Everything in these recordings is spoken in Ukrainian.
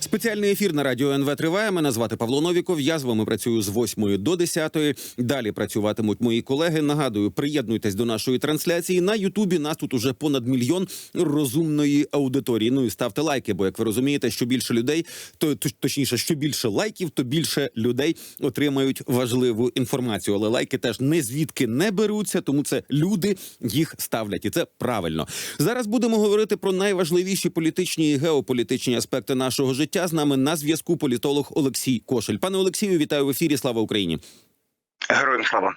Спеціальний ефір на радіо НВ триває. Мене звати Павло Новіков. Я з вами працюю з 8 до 10. Далі працюватимуть мої колеги. Нагадую, приєднуйтесь до нашої трансляції на Ютубі. Нас тут уже понад мільйон розумної аудиторії. Ну і ставте лайки, бо як ви розумієте, що більше людей, то точніше, що більше лайків, то більше людей отримають важливу інформацію. Але лайки теж не звідки не беруться, тому це люди їх ставлять, і це правильно. Зараз будемо говорити про найважливіші політичні і геополітичні аспекти нашого життя. З нами на зв'язку політолог Олексій Кошель. Пане Олексію, вітаю в ефірі. Слава Україні. Героям слава.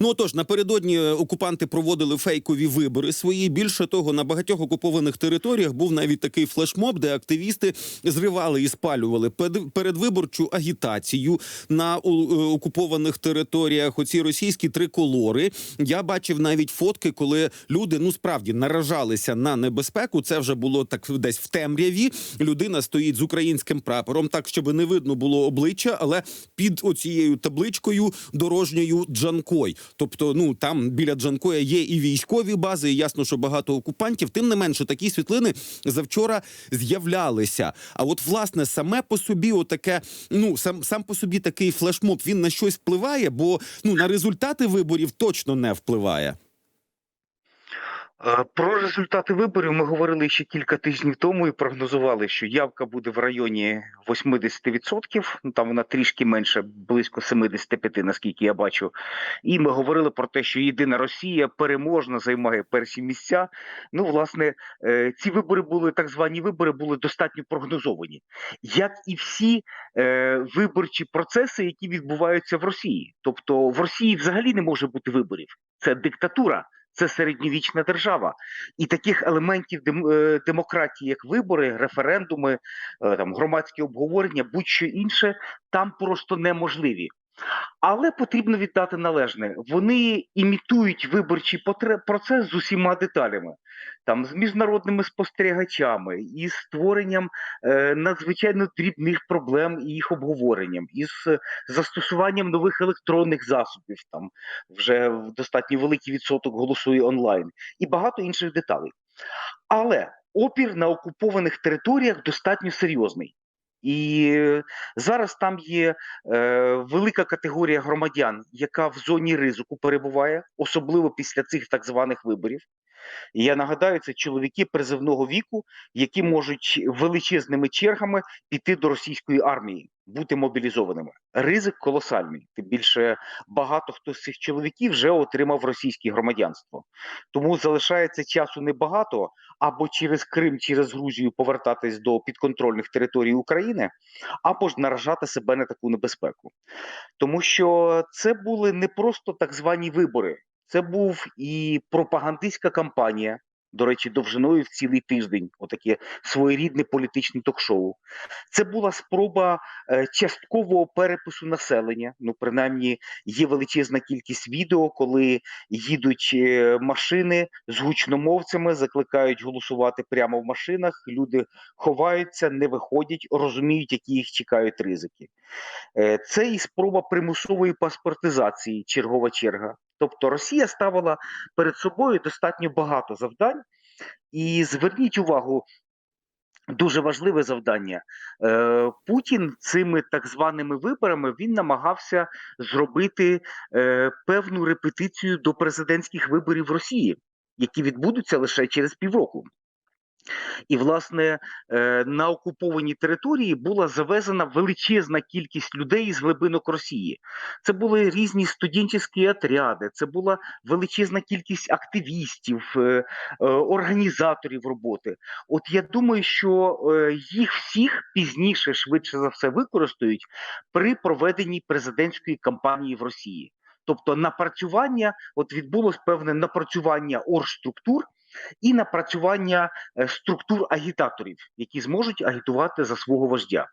Ну отож, напередодні е, окупанти проводили фейкові вибори свої. Більше того, на багатьох окупованих територіях був навіть такий флешмоб, де активісти зривали і спалювали передвиборчу агітацію на е, окупованих територіях. Оці російські триколори. Я бачив навіть фотки, коли люди ну справді наражалися на небезпеку. Це вже було так десь в темряві. Людина стоїть з українським прапором, так щоб не видно було обличчя, але під оцією табличкою дорожньою Джанкой. Тобто, ну там біля Джанкоя є і військові бази, і ясно, що багато окупантів. Тим не менше, такі світлини завчора з'являлися. А от власне саме по собі, отаке, ну сам сам по собі такий флешмоб, він на щось впливає, бо ну на результати виборів точно не впливає. Про результати виборів ми говорили ще кілька тижнів тому і прогнозували, що явка буде в районі 80%, ну там вона трішки менше, близько 75%, наскільки я бачу. І ми говорили про те, що єдина Росія переможно займає перші місця. Ну, власне, е, ці вибори були так звані вибори, були достатньо прогнозовані, як і всі е, виборчі процеси, які відбуваються в Росії. Тобто в Росії взагалі не може бути виборів. Це диктатура. Це середньовічна держава, і таких елементів е, демократії, як вибори, референдуми, е, там громадські обговорення, будь-що інше, там просто неможливі. Але потрібно віддати належне. Вони імітують виборчий процес з усіма деталями, там з міжнародними спостерігачами, із створенням е, надзвичайно дрібних проблем і їх обговоренням, із застосуванням нових електронних засобів. Там вже достатньо великий відсоток голосує онлайн, і багато інших деталей. Але опір на окупованих територіях достатньо серйозний. І зараз там є е, велика категорія громадян, яка в зоні ризику перебуває, особливо після цих так званих виборів. І я нагадаю, це чоловіки призивного віку, які можуть величезними чергами піти до російської армії, бути мобілізованими. Ризик колосальний. Тим більше багато хто з цих чоловіків вже отримав російське громадянство. Тому залишається часу небагато або через Крим, через Грузію повертатись до підконтрольних територій України, або ж наражати себе на таку небезпеку. Тому що це були не просто так звані вибори, це був і пропагандистська кампанія. До речі, довжиною в цілий тиждень, отаке своєрідне політичне ток-шоу. Це була спроба е, часткового перепису населення. Ну, принаймні, є величезна кількість відео, коли їдуть е, машини з гучномовцями, закликають голосувати прямо в машинах. Люди ховаються, не виходять, розуміють, які їх чекають ризики. Е, Це і спроба примусової паспортизації, чергова черга. Тобто Росія ставила перед собою достатньо багато завдань, і зверніть увагу. Дуже важливе завдання. Е, Путін цими так званими виборами він намагався зробити е, певну репетицію до президентських виборів Росії, які відбудуться лише через півроку. І, власне, е, на окупованій території була завезена величезна кількість людей з глибинок Росії. Це були різні студентські отряди, це була величезна кількість активістів, е, е, організаторів роботи. От я думаю, що їх всіх пізніше, швидше за все, використають при проведенні президентської кампанії в Росії. Тобто напрацювання, от відбулось певне напрацювання оргструктур і напрацювання е, структур агітаторів, які зможуть агітувати за свого вождя.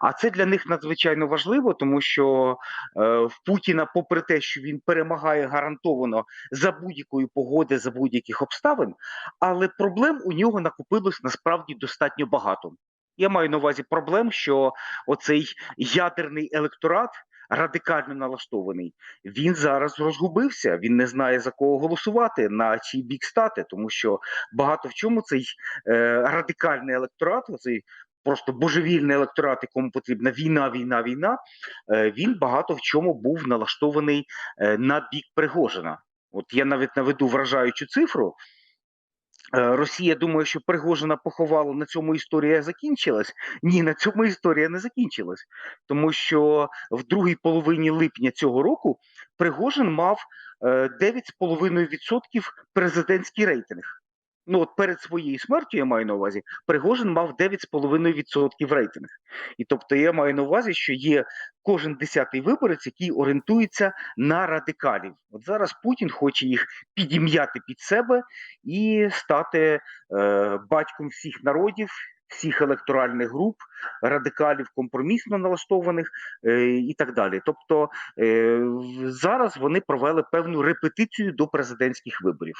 А це для них надзвичайно важливо, тому що е, в Путіна, попри те, що він перемагає гарантовано за будь-якої погоди, за будь-яких обставин, але проблем у нього накопилось насправді достатньо багато. Я маю на увазі проблем, що оцей ядерний електорат радикально налаштований, він зараз розгубився. Він не знає за кого голосувати, на чий бік стати, тому що багато в чому цей е, радикальний електорат, цей просто божевільний електорат, якому потрібна війна, війна, війна. Е, він багато в чому був налаштований е, на бік Пригожина. От я навіть наведу вражаючу цифру. Е, Росія думає, що Пригожина поховала на цьому історія закінчилась. Ні, на цьому історія не закінчилась. Тому що в другій половині липня цього року Пригожин мав е, 9,5% президентський рейтинг. Ну, от перед своєю смертю я маю на увазі, Пригожин мав 9,5% рейтинг. І тобто я маю на увазі, що є кожен десятий виборець, який орієнтується на радикалів. От зараз Путін хоче їх підім'яти під себе і стати е, батьком всіх народів, всіх електоральних груп, радикалів компромісно налаштованих е, і так далі. Тобто е, зараз вони провели певну репетицію до президентських виборів.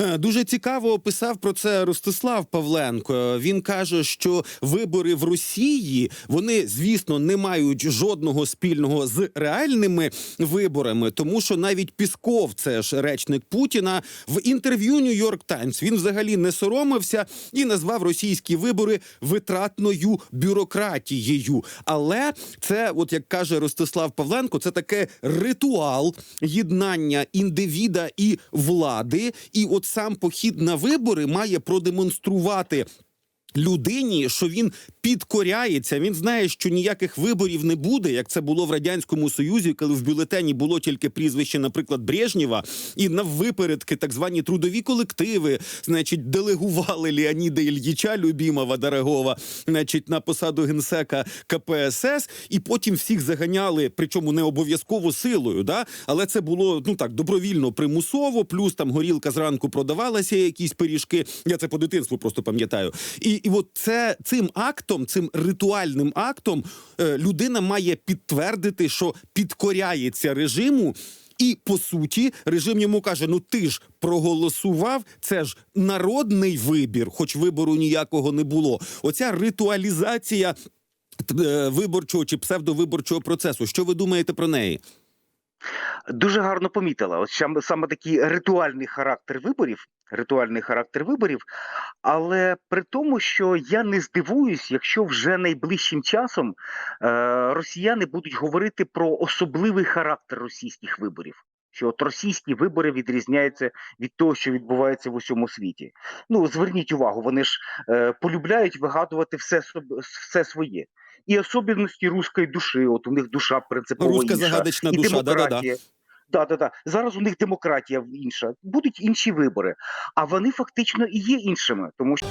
Е, Дуже цікаво описав про це Ростислав Павленко. Він каже, що вибори в Росії вони, звісно, не мають жодного спільного з реальними виборами, тому що навіть Пісков, це ж речник Путіна, в інтерв'ю Нью-Йорк Таймс він взагалі не соромився і назвав російські вибори витратною бюрократією. Але це, от як каже Ростислав Павленко, це таке ритуал єднання індивіда і влади. І от сам похід на вибори має продемонструвати. Людині, що він підкоряється, він знає, що ніяких виборів не буде, як це було в радянському союзі, коли в бюлетені було тільки прізвище, наприклад, Брежнєва, і наввипередки так звані трудові колективи, значить, делегували Леоніда Ільїча Любімова Дорогова, значить, на посаду генсека КПСС, і потім всіх заганяли, причому не обов'язково силою, да? але це було ну так добровільно, примусово. Плюс там горілка зранку продавалася, якісь пиріжки. Я це по дитинству просто пам'ятаю. І, і от це цим актом, цим ритуальним актом, е, людина має підтвердити, що підкоряється режиму. І по суті, режим йому каже: ну ти ж проголосував, це ж народний вибір, хоч вибору ніякого не було. Оця ритуалізація е, виборчого чи псевдовиборчого процесу. Що ви думаєте про неї? Дуже гарно помітила. От саме, саме такий ритуальний характер виборів, ритуальний характер виборів. Але при тому, що я не здивуюсь, якщо вже найближчим часом е, росіяни будуть говорити про особливий характер російських виборів. Що от російські вибори відрізняються від того, що відбувається в усьому світі. Ну зверніть увагу, вони ж е, полюбляють вигадувати все, все своє. І особливості руської душі. От у них душа принципово Руська інша загадочна і душа, да-да-да. Да, да, да. Зараз у них демократія інша. Будуть інші вибори, а вони фактично і є іншими, тому що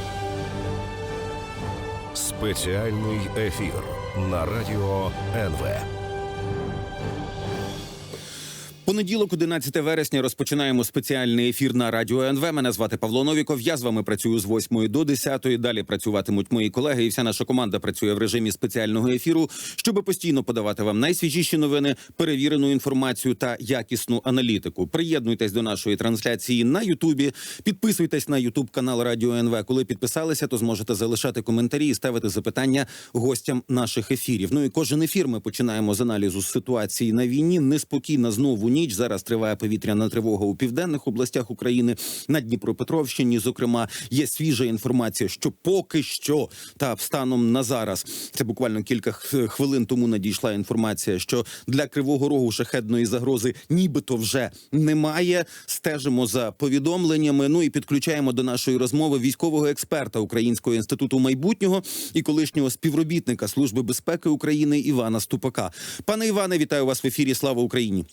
Спеціальний ефір на радіо НВ. Понеділок, 11 вересня, розпочинаємо спеціальний ефір на радіо НВ. Мене звати Павло Новіков. Я з вами працюю з 8 до 10. Далі працюватимуть мої колеги, і вся наша команда працює в режимі спеціального ефіру, щоб постійно подавати вам найсвіжіші новини, перевірену інформацію та якісну аналітику. Приєднуйтесь до нашої трансляції на Ютубі. Підписуйтесь на Ютуб канал Радіо НВ. Коли підписалися, то зможете залишати коментарі і ставити запитання гостям наших ефірів. Ну і кожен ефір ми починаємо з аналізу ситуації на війні. Неспокійна знову ніч. Зараз триває повітряна тривога у південних областях України на Дніпропетровщині. Зокрема, є свіжа інформація, що поки що та станом на зараз це буквально кілька хвилин тому надійшла інформація, що для кривого рогу шахедної загрози нібито вже немає. Стежимо за повідомленнями. Ну і підключаємо до нашої розмови військового експерта Українського інституту майбутнього і колишнього співробітника Служби безпеки України Івана Ступака. Пане Іване, вітаю вас в ефірі. Слава Україні!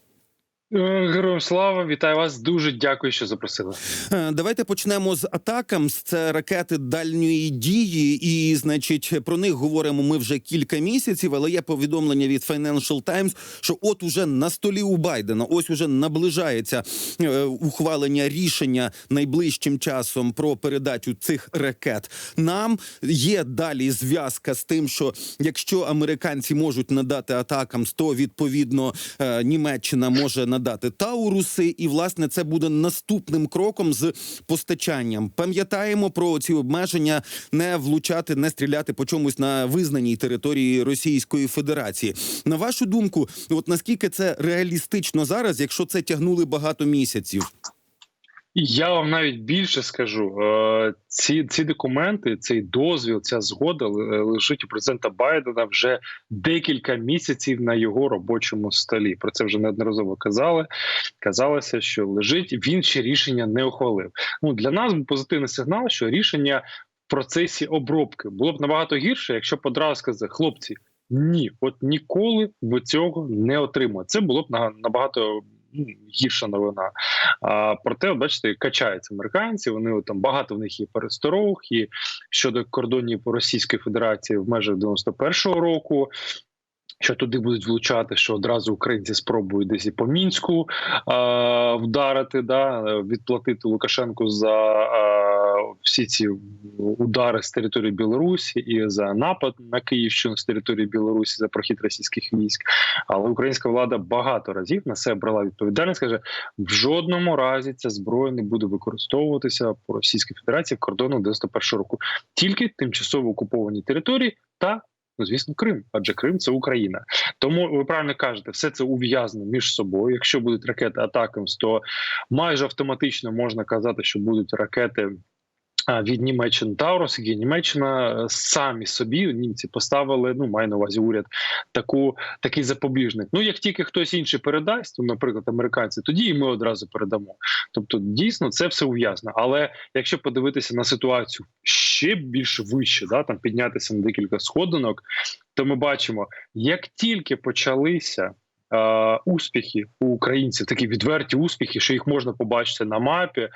Е, Героям слава, вітаю вас. Дуже дякую, що запросили. Е, Давайте почнемо з атакам. Це ракети дальньої дії, і значить про них говоримо ми вже кілька місяців. Але є повідомлення від Financial Times, що от уже на столі у Байдена, ось уже наближається е, ухвалення рішення найближчим часом про передачу цих ракет. Нам є далі зв'язка з тим, що якщо американці можуть надати атакам, то відповідно Німеччина може надати передати Тауруси, і власне це буде наступним кроком з постачанням. Пам'ятаємо про ці обмеження не влучати, не стріляти по чомусь на визнаній території Російської Федерації. На вашу думку, от наскільки це реалістично зараз, якщо це тягнули багато місяців? Я вам навіть більше скажу: Е, ці, ці документи, цей дозвіл, ця згода л- лежить у президента Байдена вже декілька місяців на його робочому столі. Про це вже неодноразово казали. Казалося, що лежить. Він ще рішення не ухвалив. Ну для нас позитивний сигнал, що рішення в процесі обробки було б набагато гірше, якщо б одразу хлопці. Ні, от ніколи ви цього не отримаєте. Це було б на- набагато гірша новина. А проте, бачите, качаються американці. Вони там багато в них є пересторог і щодо кордонів Російської Федерації в межах 91-го року. Що туди будуть влучати, що одразу українці спробують десь і по мінську е, вдарити, да відплатити Лукашенку за а, всі ці удари з території Білорусі і за напад на Київщину з території Білорусі за прохід російських військ. Але українська влада багато разів на себе брала відповідальність. каже, в жодному разі ця зброя не буде використовуватися по Російській Федерації в кордону 91 року, тільки тимчасово окуповані території та. Ну, звісно, Крим, адже Крим це Україна. Тому ви правильно кажете, все це ув'язано між собою. Якщо будуть ракети Атакамс, то майже автоматично можна казати, що будуть ракети від Німеччини Таурус, які Німеччина е, самі собі німці поставили. Ну маю на увазі уряд таку такий запобіжник. Ну як тільки хтось інший передасть, ну, наприклад, американці, тоді і ми одразу передамо. Тобто, дійсно, це все ув'язано. Але якщо подивитися на ситуацію ще більш вище, да там піднятися на декілька сходинок, то ми бачимо, як тільки почалися. Е, Успіхи у українців такі відверті успіхи, що їх можна побачити на мапі е,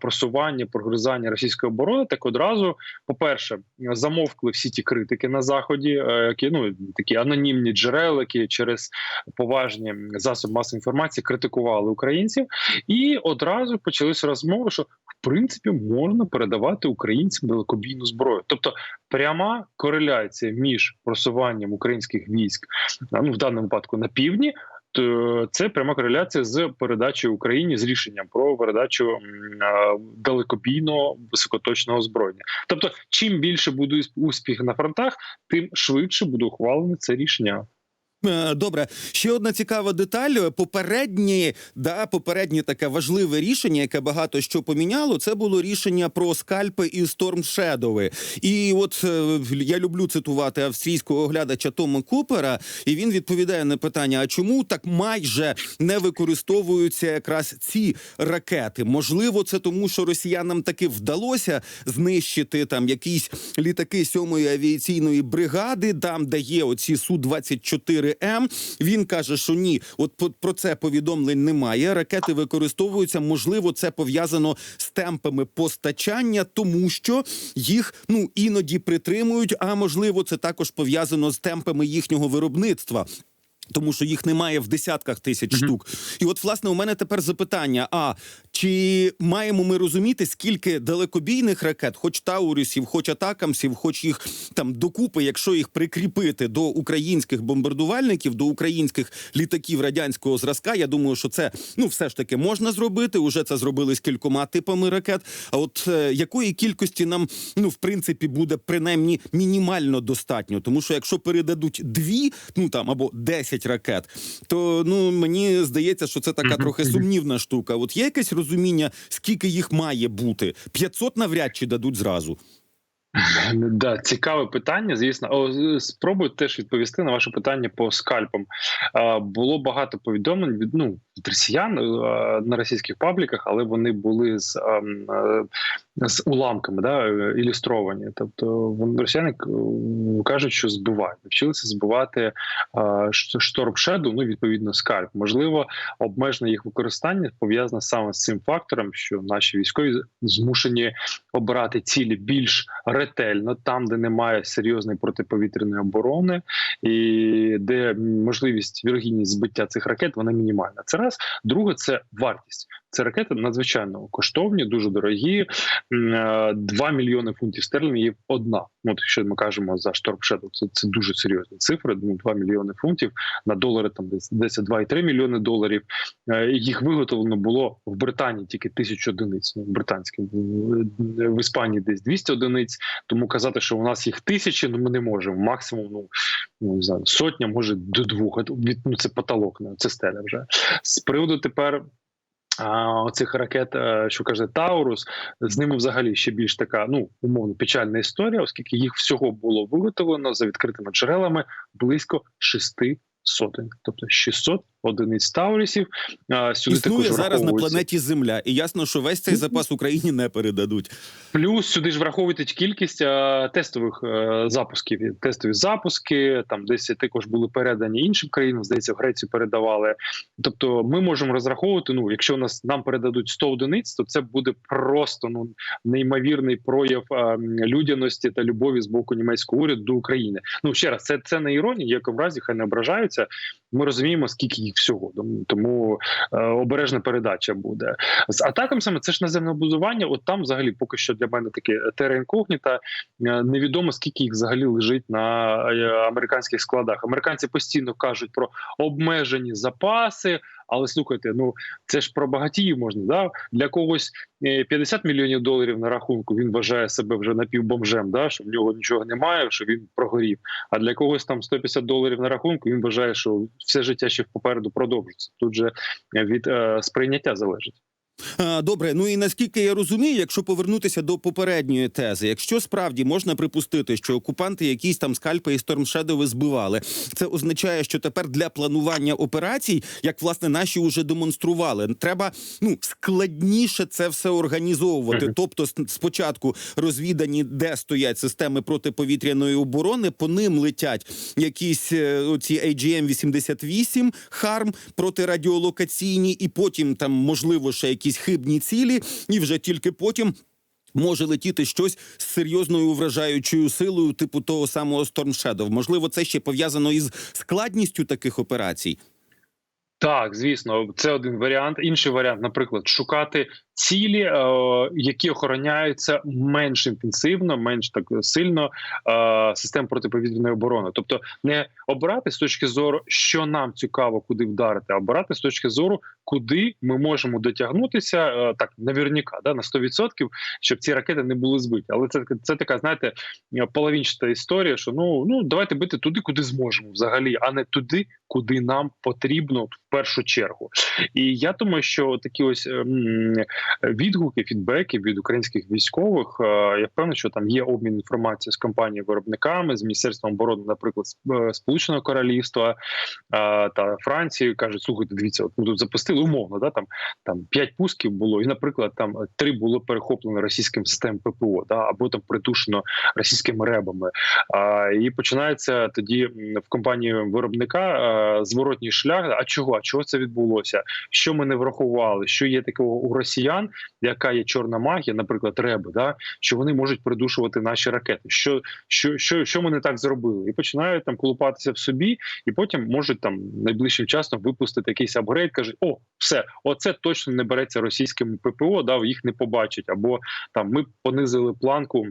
просування, прогризання російської оборони. Так одразу, по-перше, замовкли всі ті критики на заході, е, які ну такі анонімні джерела, які через поважні засоби масової інформації критикували українців, і одразу почалися розмови, що в принципі можна передавати українцям далекобійну зброю, тобто пряма кореляція між просуванням українських військ, ну в даному випадку на півдні. То це пряма кореляція з передачею Україні з рішенням про передачу далекобійного високоточного озброєння. Тобто, чим більше буде успіх на фронтах, тим швидше буде ухвалене це рішення. Е, Добре, ще одна цікава деталь. Попереднє, да, попереднє таке важливе рішення, яке багато що поміняло, це було рішення про скальпи і стормшедови. І от е, я люблю цитувати австрійського оглядача Тома Купера, і він відповідає на питання: а чому так майже не використовуються якраз ці ракети? Можливо, це тому, що росіянам таки вдалося знищити там якісь літаки сьомої авіаційної бригади, там де є оці су 24 м Він каже, що ні, от про це повідомлень немає. Ракети використовуються. Можливо, це пов'язано з темпами постачання, тому що їх ну іноді притримують. А можливо, це також пов'язано з темпами їхнього виробництва. Тому що їх немає в десятках тисяч Мгм. штук. І от, власне, у мене тепер запитання: а чи маємо ми розуміти, скільки далекобійних ракет, хоч Таурісів, хоч Атакамсів, хоч їх там докупи, якщо їх прикріпити до українських бомбардувальників, до українських літаків радянського зразка, я думаю, що це ну все ж таки можна зробити. Уже це зробили з кількома типами ракет. А от е, якої кількості нам ну в принципі буде принаймні мінімально достатньо? Тому що якщо передадуть дві, ну там або десять ракет, то ну мені здається, що це така трохи сумнівна штука. От є якесь розуміння, скільки їх має бути? 500 навряд чи дадуть зразу. Да, цікаве питання. Звісно, О, спробую теж відповісти на ваше питання по скальпам. А, було багато повідомлень від ну від росіян е, на російських пабліках, але вони були з, ем, е, з уламками, да, ілюстровані. Тобто росіяни е, кажуть, що збивають, навчилися збивати шторм Shadow, ну відповідно скальп. Можливо, обмежене їх використання пов'язане саме з цим фактором, що наші військові змушені обирати цілі більш ретельно, там, де немає серйозної протиповітряної оборони, і де можливість вірогідність збиття цих ракет вона мінімальна. Це раз друге, це вартість. Це ракети надзвичайно коштовні, дуже дорогі. Е, 2 мільйони фунтів стерлінгів одна. От якщо ми кажемо за Storm Shadow, це, це дуже серйозні цифри. Ну, 2 мільйони фунтів на долари там десь десь 2,3 мільйони доларів. Е, Їх виготовлено було в Британії тільки тисячу одиниць. Ну, британським в- в Іспанії десь 200 одиниць. Тому казати, що у нас їх тисячі, ну ми не можемо. Максимум, ну ну не знаю, сотня, може до двох. Ну це потолок, ну, це стеля вже з приводу тепер. А, оцих ракет, е, що каже Таурус, з ними взагалі ще більш така, ну умовно печальна історія, оскільки їх всього було виготовлено за відкритими джерелами близько шести сотень, тобто 600 одиниць Таурісів. Сюди Існує також зараз на планеті Земля, і ясно, що весь цей запас Україні не передадуть. Плюс сюди ж враховуйте кількість е, тестових е, запусків. Тестові запуски там десь також були передані іншим країнам. Здається, в Грецію передавали. Тобто, ми можемо розраховувати. Ну, якщо нас нам передадуть 100 одиниць, то це буде просто ну неймовірний прояв е, людяності та любові з боку німецького уряду до України. Ну ще раз, це це не іронія, в якому разі хай не ображаються. Ми розуміємо, скільки їх всього. Тому- е, обережна передача буде з атакам. Саме це ж наземне будування. От там, взагалі, поки що для мене таке тера інкогніта. Невідомо скільки їх взагалі лежить на е, американських складах. Американці постійно кажуть про обмежені запаси. Але слухайте, ну це ж про багатіїв можна. Да? Для когось е, 50 мільйонів доларів на рахунку. Він вважає себе вже напівбомжем, да? що в нього нічого немає, що він прогорів. А для когось там 150 доларів на рахунку. Він вважає, що все життя ще попереду продовжиться. Тут же е, від е, сприйняття залежить. Добре, ну і наскільки я розумію, якщо повернутися до попередньої тези, якщо справді можна припустити, що окупанти якісь там скальпи і стормшедови збивали, це означає, що тепер для планування операцій, як власне наші вже демонстрували, треба ну складніше це все організовувати. Мгм. Тобто, спочатку розвідані, де стоять системи протиповітряної оборони, по ним летять якісь е, оці AGM-88 харм протирадіолокаційні, і потім там можливо ще якісь хибні цілі, і вже тільки потім. Може летіти щось з серйозною вражаючою силою, типу того самого Storm Shadow. Можливо, це ще пов'язано із складністю таких операцій. Так, звісно, це один варіант. Інший варіант, наприклад, шукати цілі, е, які охороняються менш інтенсивно, менш так сильно е, систем протиповітряної оборони. Тобто не обирати з точки зору, що нам цікаво, куди вдарити, а обирати з точки зору, куди ми можемо дотягнутися е, так, наверняка, да, на 100%, щоб ці ракети не були збиті. Але це це така, знаєте, половинчата історія, що ну ну давайте бити туди, куди зможемо взагалі, а не туди, куди нам потрібно в першу чергу. І я думаю, що такі ось ем, відгуки, фідбеки від українських військових. е, Я впевнений, що там є обмін інформацією з компанією виробниками, з міністерством оборони, наприклад, е, Сполученого Королівства е, та Франції кажуть: слухайте, дивіться, от ми тут запустили умовно, да там там п'ять пусків було, і, наприклад, там три було перехоплено російським системом ППО, да або там придушено російськими ребами. А, і починається тоді в компанії виробника зворотній шлях. А чого? А чого це відбулося? Що ми не врахували? Що є такого у росіян, яка є чорна магія, наприклад, реби, да що вони можуть придушувати наші ракети? Що, що, що, що ми не так зробили? І починають там колупатися в собі, і потім можуть там найближчим часом випустити якийсь апгрейд, кажуть: о, все, оце точно не береться російським ППО, да їх не побачать, або там ми понизили планку.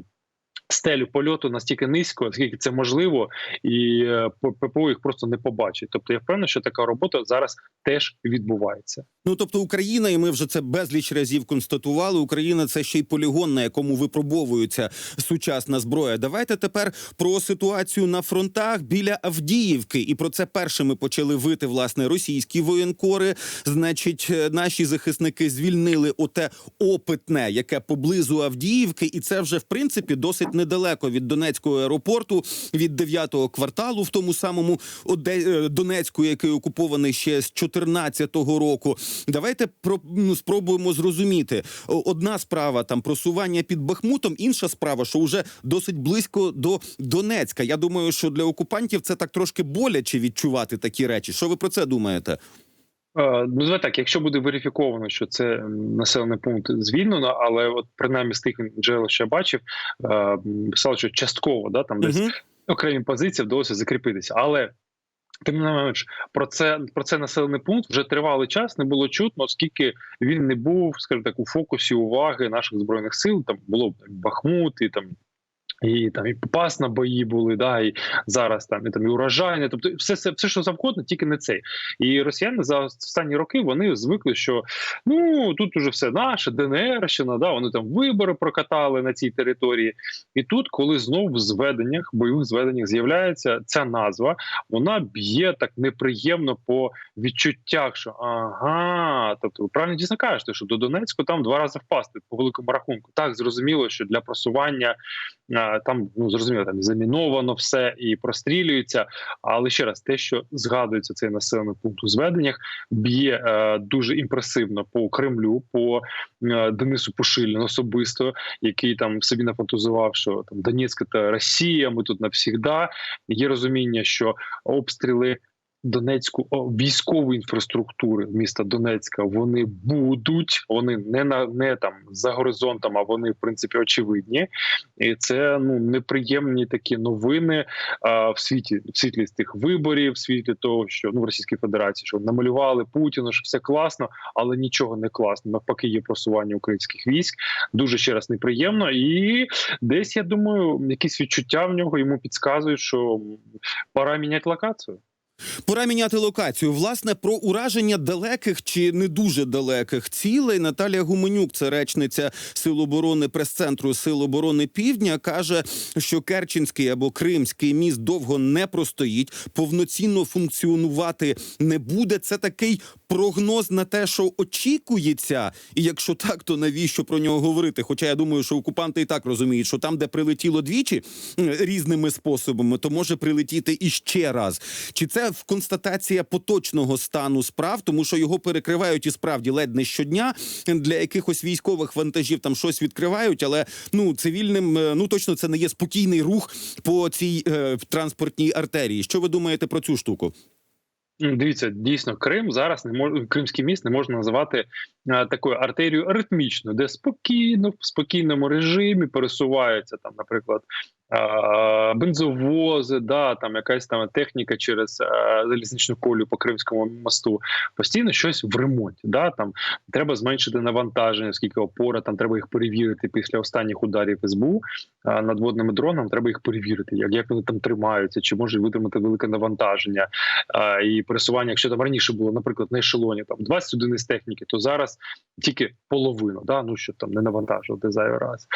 Стелю польоту настільки низько, наскільки це можливо, і е, ППО їх просто не побачить. Тобто я впевнений, що така робота зараз теж відбувається. Ну тобто Україна, і ми вже це безліч разів констатували. Україна це ще й полігон, на якому випробовується сучасна зброя. Давайте тепер про ситуацію на фронтах біля Авдіївки. І про це першими почали вити власне російські воєнкори. Значить, е, наші захисники звільнили оте опитне, яке поблизу Авдіївки, і це вже в принципі досить недалеко від Донецького аеропорту, від 9-го кварталу, в тому самому Оде- е, Донецьку, який окупований ще з 14-го року. Давайте про ну, спробуємо зрозуміти. Одна справа там просування під Бахмутом, інша справа, що вже досить близько до Донецька. Я думаю, що для окупантів це так трошки боляче відчувати такі речі. Що ви про це думаєте? Е, Ну, давай так, якщо буде верифіковано, що це населений пункт звільнено, але от принаймні з тих джерел, що я бачив, е, писали, що частково да там десь окремі позиції вдалося закріпитися. Але Тим не менш, про це про це населений пункт вже тривалий час не було чутно, оскільки він не був, скажімо так, у фокусі уваги наших збройних сил. Там було Бахмут і там. І там і попас на бої були, да, і зараз там і там і урожайне, тобто все, все, все, що завгодно, тільки не цей. І росіяни за останні роки вони звикли, що ну тут уже все наше, ДНРщина, да, вони там вибори прокатали на цій території. І тут, коли знов в зведеннях, бойових зведеннях з'являється ця назва, вона б'є так неприємно по відчуттях, що ага, тобто ви правильно дійсно кажете, що до Донецьку там два рази впасти по великому рахунку. Так зрозуміло, що для просування там ну зрозуміло, там заміновано все і прострілюється. Але ще раз, те, що згадується цей населений пункт у зведеннях, б'є е, дуже імпресивно по Кремлю, по е, Денису Пушиліну особисто, який там собі нафантазував, що там Донецьк – це Росія, ми тут навсігда. Є розуміння, що обстріли. Донецьку о, військової інфраструктури міста Донецька вони будуть, вони не на не там за горизонтом, а вони в принципі очевидні, і це ну неприємні такі новини а, в світі в світлі з тих виборів, в світлі того, що ну в Російській Федерації що намалювали Путіну, що все класно, але нічого не класно. Навпаки, є просування українських військ. Дуже ще раз неприємно, і десь я думаю, якісь відчуття в нього йому підказують, що пора міняти локацію. Пора міняти локацію. Власне, про ураження далеких чи не дуже далеких цілей Наталія Гуменюк, це речниця Сил оборони прес-центру Сил оборони Півдня, каже, що Керченський або Кримський міст довго не простоїть, повноцінно функціонувати не буде. Це такий прогноз на те, що очікується. І якщо так, то навіщо про нього говорити? Хоча я думаю, що окупанти і так розуміють, що там, де прилетіло двічі різними способами, то може прилетіти іще раз. Чи це в констатація поточного стану справ, тому що його перекривають і справді ледь не щодня для якихось військових вантажів там щось відкривають, але ну цивільним е, ну точно це не є спокійний рух по цій е, транспортній артерії. Що ви думаєте про цю штуку? Дивіться, дійсно, Крим зараз не мож... Кримський міст не можна називати а, такою артерією аритмічною, де спокійно, в спокійному режимі пересуваються там, наприклад, бензовози, да, там якась там техніка через залізничну колію по Кримському мосту. Постійно щось в ремонті. Да, там треба зменшити навантаження, оскільки опора там треба їх перевірити після останніх ударів СБУ надводними дронами. Треба їх перевірити, як, як вони там тримаються, чи можуть витримати велике навантаження і пересування. Якщо там раніше було, наприклад, на ешелоні там 20 одиниць техніки, то зараз тільки половину, да ну щоб там не навантажувати зайвий раз.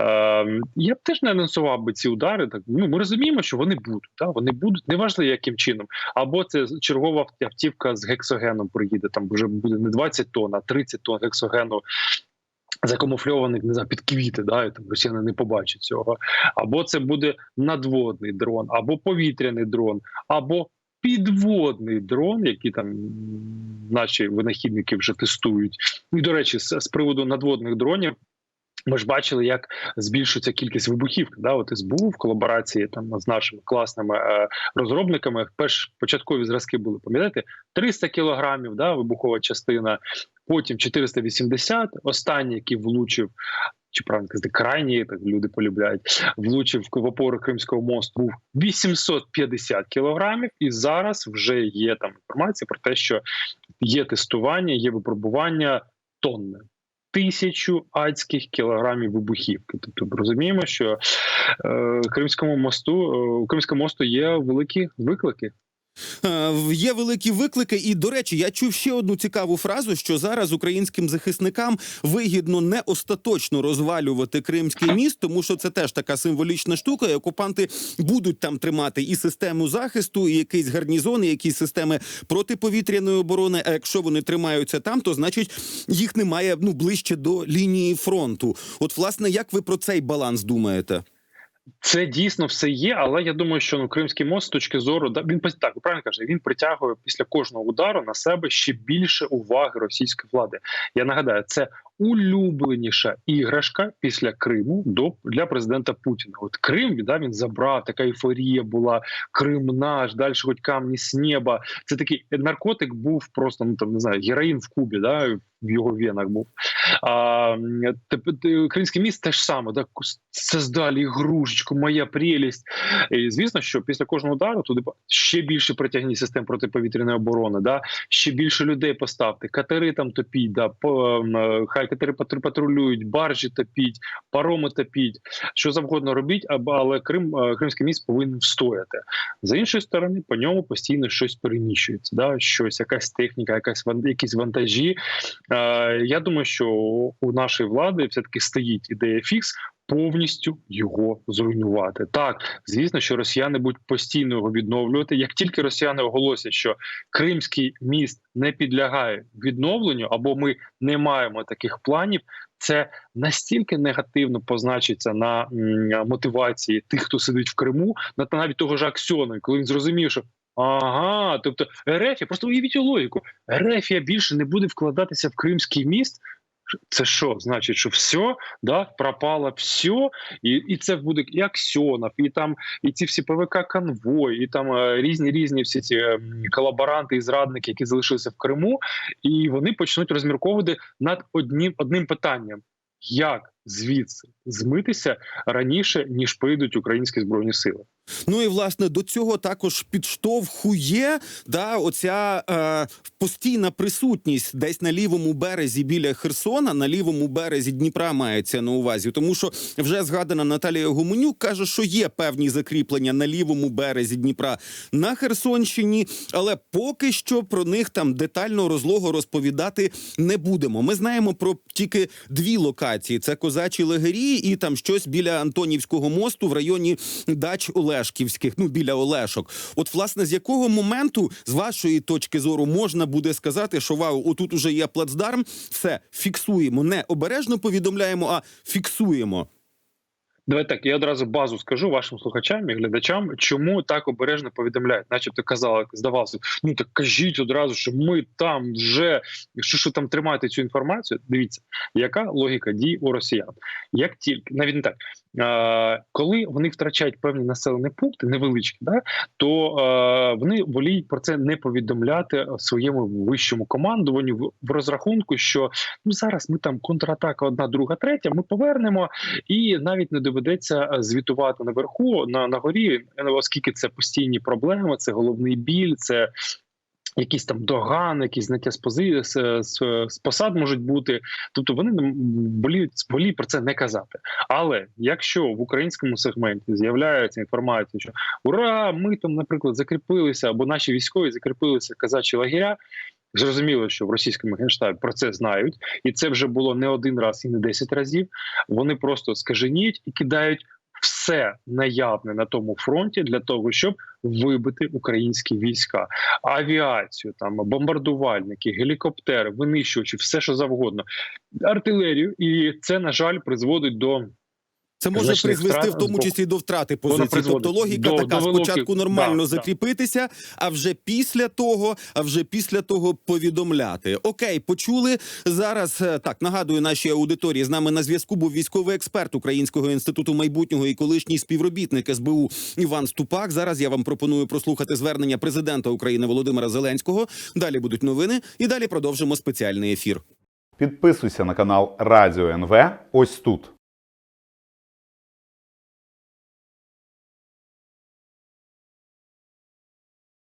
Е, я б теж не анонсував би ці удари. Так ну ми розуміємо, що вони будуть. Да? Вони будуть неважливо яким чином. Або це чергова автівка з гексогеном приїде. Там вже буде не 20 тонн, а 30 тонн гексогену. Закамуфльованих не знаю, під квіти, да, там росіяни не побачать цього. Або це буде надводний дрон, або повітряний дрон, або підводний дрон, який там наші винахідники вже тестують. І до речі, з, з приводу надводних дронів. Ми ж бачили, як збільшується кількість вибухівки. Да, от СБУ в колаборації там з нашими класними е, розробниками. Перш початкові зразки були пам'ятаєте, 300 кілограмів, да, вибухова частина, потім 480, Останній, який влучив, чи правильно казати, крайній, так люди полюбляють, влучив в опору Кримського мосту, був 850 кілограмів, і зараз вже є там інформація про те, що є тестування, є випробування тонни. Тисячу адських кілограмів вибухівки. Тобто розуміємо, що е, Кримському мосту е, Кримському мосту є великі виклики. Е, Є великі виклики, і до речі, я чув ще одну цікаву фразу: що зараз українським захисникам вигідно не остаточно розвалювати Кримський міст, тому що це теж така символічна штука. і Окупанти будуть там тримати і систему захисту, і якийсь гарнізон, і якісь системи протиповітряної оборони. А якщо вони тримаються там, то значить їх немає ну ближче до лінії фронту. От, власне, як ви про цей баланс думаєте? Це дійсно все є, але я думаю, що ну Кримський мост з точки зору да він так ви правильно каже, він притягує після кожного удару на себе ще більше уваги російської влади. Я нагадаю, це улюбленіша іграшка після Криму до для президента Путіна. От Крим да, він забрав, така ейфорія була. Крим наш, далі хоч камні з неба. Це такий наркотик був просто ну там не знаю, героїн в Кубі. Да, в його венах був. А, Кримський міст теж саме, кус- создали ігрушечку, моя прелість. І звісно, що після кожного удару туди ще більше притягніть систем протиповітряної оборони, да, ще більше людей поставте, катери там топіть, да, по, хай катери патрулюють, баржі топіть, пароми топіть, що завгодно робіть, але Крим, е, Кримський міст повинен встояти. З іншої сторони, по ньому постійно щось переміщується, да, щось, якась техніка, якась якісь вантажі. Е, я думаю, що у нашої влади все таки стоїть ідея фікс. Повністю його зруйнувати. Так, звісно, що росіяни будуть постійно його відновлювати. Як тільки росіяни оголосять, що Кримський міст не підлягає відновленню, або ми не маємо таких планів, це настільки негативно позначиться на мотивації тих, хто сидить в Криму, на навіть того ж Аксьона, коли він зрозумів, що ага, тобто Ерефія, просто уявіть логіку, Ерефія більше не буде вкладатися в Кримський міст. Це що значить, що все да пропало все, і, і це буде і Аксьонов, і там і ці всі ПВК конвой, і там е, різні різні всі ці е, колаборанти і зрадники, які залишилися в Криму, і вони почнуть розмірковувати над одним одним питанням: як звідси змитися раніше ніж прийдуть українські збройні сили. Ну і власне до цього також підштовхує да, оця е, постійна присутність десь на лівому березі біля Херсона, на лівому березі Дніпра мається на увазі, тому що вже згадана Наталія Гуменюк каже, що є певні закріплення на лівому березі Дніпра на Херсонщині, але поки що про них там детально розлого розповідати не будемо. Ми знаємо про тільки дві локації: це козачі лагері і там щось біля Антонівського мосту в районі дач Олешківських, ну біля Олешок. От, власне, з якого моменту, з вашої точки зору, можна буде сказати, що вау, отут уже є плацдарм, все фіксуємо, не обережно повідомляємо, а фіксуємо. Давай так, я одразу базу скажу вашим слухачам і глядачам, чому так обережно повідомляють, начебто казали, здавалося, ну так кажіть одразу, що ми там вже що, що там тримаєте цю інформацію. Дивіться, яка логіка дій у росіян. Як тільки навіть не так, коли вони втрачають певні населені пункти, невеличкі, да, то вони воліють про це не повідомляти своєму вищому командуванню в, розрахунку, що ну зараз ми там контратака, одна, друга, третя, ми повернемо і навіть не доведеться звітувати наверху на, на горі, оскільки це постійні проблеми, це головний біль, це. Якісь там догани, якісь зняття з пози з, з, посад можуть бути. Тобто вони не воліють, воліють про це не казати. Але якщо в українському сегменті з'являється інформація, що ура, ми там, наприклад, закріпилися, або наші військові закріпилися казачі лагеря. Зрозуміло, що в російському генштабі про це знають, і це вже було не один раз і не десять разів. Вони просто скаженіють і кидають все наявне на тому фронті для того, щоб вибити українські війська, авіацію, там бомбардувальники, гелікоптери, винищувачі, все що завгодно, артилерію, і це на жаль призводить до Це може Значних призвести втрат в тому числі до втрати позиції. Тобто логіка до- така: до спочатку нормально Да, да. закріпитися, а вже після того, а вже після того повідомляти. Окей, почули зараз. е, Так нагадую нашій аудиторії. З нами на зв'язку був військовий експерт Українського інституту майбутнього і колишній співробітник СБУ Іван Ступак. Зараз я вам пропоную прослухати звернення президента України Володимира Зеленського. Далі будуть новини, і далі продовжимо спеціальний ефір. Підписуйся на канал Радіо НВ ось тут.